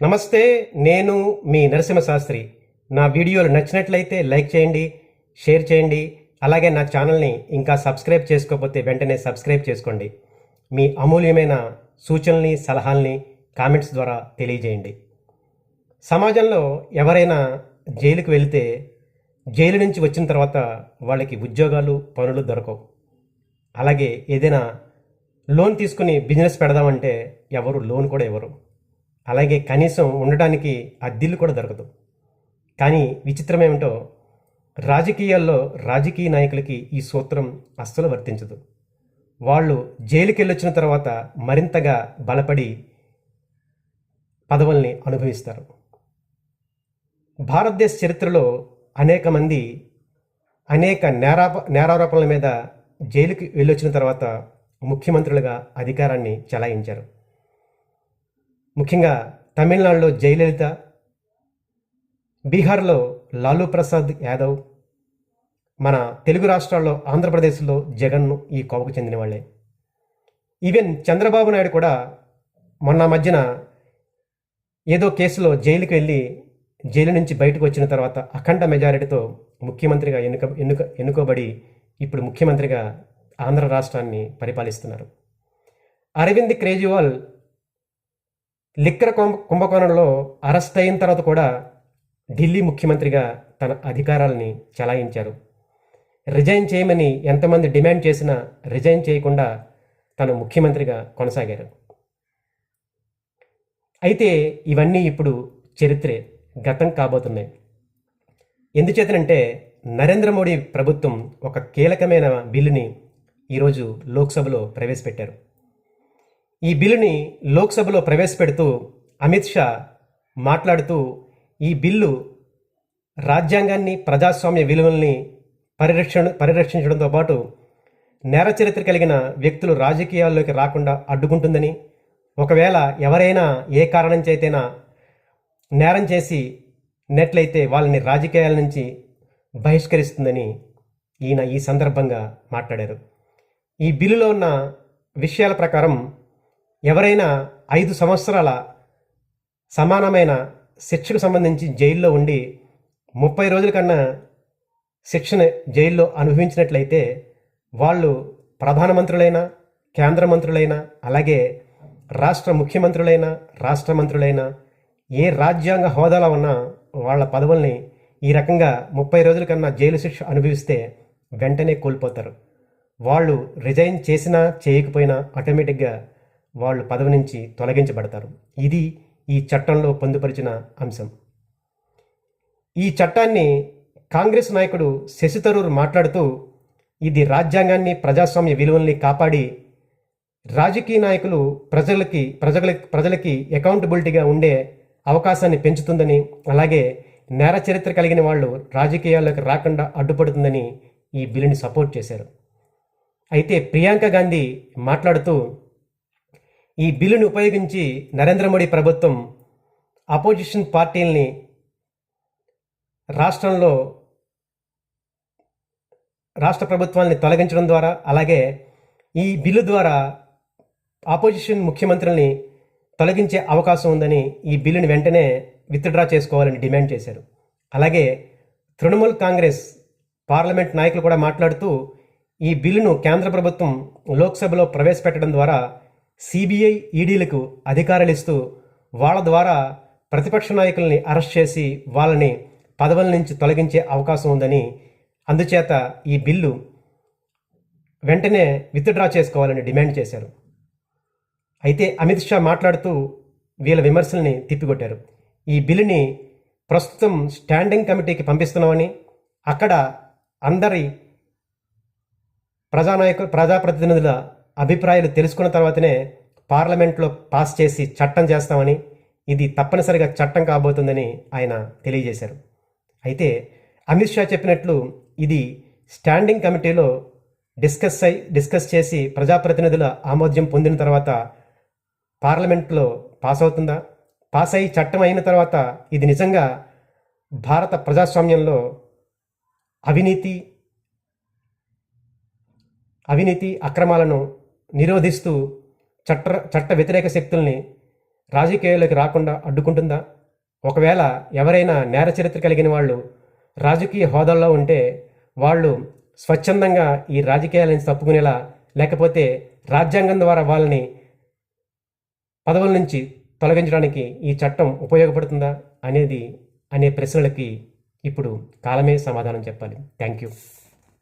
నమస్తే నేను మీ నరసింహ శాస్త్రి నా వీడియోలు నచ్చినట్లయితే లైక్ చేయండి షేర్ చేయండి అలాగే నా ఛానల్ని ఇంకా సబ్స్క్రైబ్ చేసుకోకపోతే వెంటనే సబ్స్క్రైబ్ చేసుకోండి. మీ అమూల్యమైన సూచనల్ని సలహాల్ని కామెంట్స్ ద్వారా తెలియజేయండి. సమాజంలో ఎవరైనా జైలుకు వెళితే జైలు నుంచి వచ్చిన తర్వాత వాళ్ళకి ఉద్యోగాలు పనులు దొరకవు. అలాగే ఏదైనా లోన్ తీసుకుని బిజినెస్ పెడదామంటే ఎవరు లోన్ కూడా ఇవ్వరు. అలాగే కనీసం ఉండడానికి అద్దిల్లు కూడా దొరకదు. కానీ విచిత్రం ఏమిటో రాజకీయాల్లో రాజకీయ నాయకులకి ఈ సూత్రం అస్సలు వర్తించదు. వాళ్ళు జైలుకెళ్ళొచ్చిన తర్వాత మరింతగా బలపడి పదవుల్ని అనుభవిస్తారు. భారతదేశ చరిత్రలో అనేక మంది అనేక నేరాప నేరారోపణల మీద జైలుకి వెళ్ళొచ్చిన తర్వాత ముఖ్యమంత్రులుగా అధికారాన్ని చెలాయించారు. ముఖ్యంగా తమిళనాడులో జయలలిత బీహార్లో లాలూ ప్రసాద్ యాదవ్ మన తెలుగు రాష్ట్రాల్లో ఆంధ్రప్రదేశ్లో జగన్ ఈ కోవకు చెందిన వాళ్ళే ఈవెన్ చంద్రబాబు నాయుడు కూడా మొన్న మధ్యన ఏదో కేసులో జైలుకి వెళ్ళి జైలు నుంచి బయటకు వచ్చిన తర్వాత అఖండ మెజారిటీతో ముఖ్యమంత్రిగా ఎన్నుక ఎన్నుక ఎన్నుకోబడి ఇప్పుడు ముఖ్యమంత్రిగా ఆంధ్ర రాష్ట్రాన్ని పరిపాలిస్తున్నారు. అరవింద్ కేజ్రీవాల్ లిక్కర కుంభ కుంభకోణంలో అరెస్ట్ అయిన తర్వాత కూడా ఢిల్లీ ముఖ్యమంత్రిగా తన అధికారాలని చలాయించారు. రిజైన్ చేయమని ఎంతమంది డిమాండ్ చేసినా రిజైన్ చేయకుండా తను ముఖ్యమంత్రిగా కొనసాగారు. అయితే ఇవన్నీ ఇప్పుడు చరిత్రే గతం కాబోతున్నాయి. ఎందుచేతనంటే నరేంద్ర మోడీ ప్రభుత్వం ఒక కీలకమైన బిల్లుని ఈరోజు లోక్సభలో ప్రవేశపెట్టారు. ఈ బిల్లుని లోక్సభలో ప్రవేశపెడుతూ అమిత్ షా మాట్లాడుతూ ఈ బిల్లు రాజ్యాంగాన్ని ప్రజాస్వామ్య విలువల్ని పరిరక్షణ పరిరక్షించడంతో పాటు నేర చరిత్ర కలిగిన వ్యక్తులు రాజకీయాల్లోకి రాకుండా అడ్డుకుంటుందని ఒకవేళ ఎవరైనా ఏ కారణం చేతైనా నేరం చేసి నెట్లయితే వాళ్ళని రాజకీయాల నుంచి బహిష్కరిస్తుందని ఈయన ఈ సందర్భంగా మాట్లాడారు. ఈ బిల్లులో ఉన్న విషయాల ప్రకారం ఎవరైనా ఐదు సంవత్సరాల సమానమైన శిక్షకు సంబంధించి జైల్లో ఉండి ముప్పై రోజుల కన్నా శిక్షణ జైల్లో అనుభవించినట్లయితే వాళ్ళు ప్రధానమంత్రులైన కేంద్ర మంత్రులైన అలాగే రాష్ట్ర ముఖ్యమంత్రులైన రాష్ట్ర మంత్రులైన ఏ రాజ్యాంగ హోదాలో ఉన్నా వాళ్ళ పదవుల్ని ఈ రకంగా ముప్పై రోజుల కన్నా జైలు శిక్ష అనుభవిస్తే వెంటనే కోల్పోతారు. వాళ్ళు రిజైన్ చేసినా చేయకపోయినా ఆటోమేటిక్గా వాళ్ళు పదవి నుంచి తొలగించబడతారు. ఇది ఈ చట్టంలో పొందుపరిచిన అంశం. ఈ చట్టాన్ని కాంగ్రెస్ నాయకుడు శశి తరూర్ మాట్లాడుతూ ఇది రాజ్యాంగాన్ని ప్రజాస్వామ్య విలువల్ని కాపాడి రాజకీయ నాయకులు ప్రజలకి ప్రజలకి ప్రజలకి అకౌంటబిలిటీగా ఉండే అవకాశాన్ని పెంచుతుందని అలాగే నేర చరిత్ర కలిగిన వాళ్ళు రాజకీయాల్లోకి రాకుండా అడ్డుపడుతుందని ఈ బిల్లుని సపోర్ట్ చేశారు. అయితే ప్రియాంక గాంధీ మాట్లాడుతూ ఈ బిల్లును ఉపయోగించి నరేంద్ర మోడీ ప్రభుత్వం అపోజిషన్ పార్టీల్ని రాష్ట్రంలో రాష్ట్ర ప్రభుత్వాన్ని తొలగించడం ద్వారా అలాగే ఈ బిల్లు ద్వారా ఆపోజిషన్ ముఖ్యమంత్రుల్ని తొలగించే అవకాశం ఉందని ఈ బిల్లుని వెంటనే విత్డ్రా చేసుకోవాలని డిమాండ్ చేశారు. అలాగే తృణమూల్ కాంగ్రెస్ పార్లమెంట్ నాయకులు కూడా మాట్లాడుతూ ఈ బిల్లును కేంద్ర ప్రభుత్వం లోక్సభలో ప్రవేశపెట్టడం ద్వారా సిబిఐ ఈడీలకు అధికారాలు ఇస్తూ వాళ్ళ ద్వారా ప్రతిపక్ష నాయకుల్ని అరెస్ట్ చేసి వాళ్ళని పదవుల నుంచి తొలగించే అవకాశం ఉందని అందుచేత ఈ బిల్లు వెంటనే విత్డ్రా చేసుకోవాలని డిమాండ్ చేశారు. అయితే అమిత్ షా మాట్లాడుతూ వీళ్ళ విమర్శల్ని తిప్పికొట్టారు. ఈ బిల్లుని ప్రస్తుతం స్టాండింగ్ కమిటీకి పంపిస్తున్నామని అక్కడ అందరి ప్రజానాయకులు ప్రజాప్రతినిధుల అభిప్రాయాలు తెలుసుకున్న తర్వాతనే పార్లమెంట్లో పాస్ చేసి చట్టం చేస్తామని ఇది తప్పనిసరిగా చట్టం కాబోతుందని ఆయన తెలియజేశారు. అయితే అమిత్ షా చెప్పినట్లు ఇది స్టాండింగ్ కమిటీలో డిస్కస్ అయి డిస్కస్ చేసి ప్రజాప్రతినిధుల ఆమోద్యం పొందిన తర్వాత పార్లమెంట్లో పాస్ అవుతుందా? పాస్ అయ్యి చట్టం అయిన తర్వాత ఇది నిజంగా భారత ప్రజాస్వామ్యంలో అవినీతి అవినీతి అక్రమాలను నిరోధిస్తూ చట్ట చట్ట వ్యతిరేక శక్తుల్ని రాజకీయాల్లోకి రాకుండా అడ్డుకుంటుందా? ఒకవేళ ఎవరైనా నేర చరిత్ర కలిగిన వాళ్ళు రాజకీయ హోదాల్లో ఉంటే వాళ్ళు స్వచ్ఛందంగా ఈ రాజకీయాలను తప్పుకునేలా లేకపోతే రాజ్యాంగం ద్వారా వాళ్ళని పదవుల నుంచి తొలగించడానికి ఈ చట్టం ఉపయోగపడుతుందా అనేది అనే ప్రశ్నలకి ఇప్పుడు కాలమే సమాధానం చెప్పాలి. Thank you.